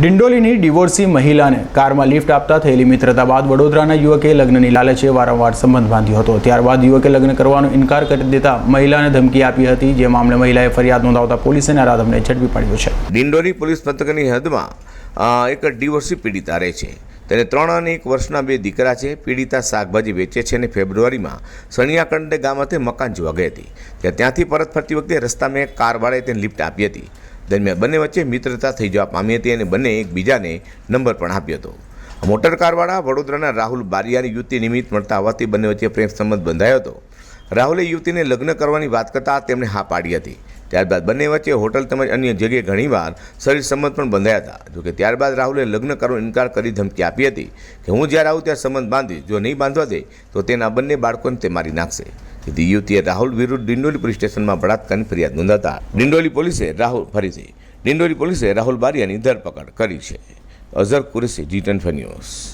ડિંડોલીની divorcee મહિલાને કારમાં lift આપતા થયેલી મિત્રતા બાદ વડોદરાના યુવકે લગ્નની લાલચે વારંવાર સંબંધ બાંધ્યો હતો. ત્યારબાદ યુવકે લગ્ન કરવાનો ઇનકાર કરી દેતા મહિલાને ધમકી આપી હતી. જે મામલે મહિલાએ ફરિયાદ નોંધાવતા પોલીસે આરાધમને ઝડપી પાડ્યો છે. ડિંડોલી પોલીસ મથકની હદમાં એક ડિવોર્સી પીડિતા રહે છે. તેને ત્રણ અને એક વર્ષના બે દીકરા છે. પીડિતા શાકભાજી વેચે છે અને ફેબ્રુઆરીમાં સણિયાકંડે ગામમાંથી મકાન જોવા ગઈ હતી. ત્યાં ત્યાંથી પરત ફરતી વખતે રસ્તામાં એક કારવાળાએ તેને લિફ્ટ આપી હતી. દરમિયાન બંને વચ્ચે મિત્રતા થઈ જવા પામી હતી અને બંને એકબીજાને નંબર પણ આપ્યો હતો. મોટર કારવાળા વડોદરાના રાહુલ બારિયાની યુવતી નિમિત્ત મળતા હોવાથી બંને વચ્ચે પ્રેમ સંબંધ બંધાયો હતો. રાહુલે યુવતીને લગ્ન કરવાની વાત કરતાં તેમણે હા પાડી હતી. ત્યારબાદ બંને વચ્ચે હોટલ તેમજ અન્ય જગ્યાએ ઘણીવાર શરીર સંબંધ પણ બંધાયા હતા. જોકે ત્યારબાદ રાહુલે લગ્ન કરવાનો ઇનકાર કરી ધમકી આપી હતી કે હું જ્યારે આવું ત્યારે સંબંધ બાંધીશ. જો નહીં બાંધવા દે તો તેના બંને બાળકોને તે મારી નાખશે. તેથી યુવતીએ રાહુલ વિરુદ્ધ ડિંડોલી પોલીસ સ્ટેશનમાં બળાત્કારની ફરિયાદ નોંધાતા ડિંડોલી પોલીસે રાહુલ ફરીથી ડિંડોલી પોલીસે રાહુલ બારિયાની ધરપકડ કરી છે. Azhar Qureshi, G ten news.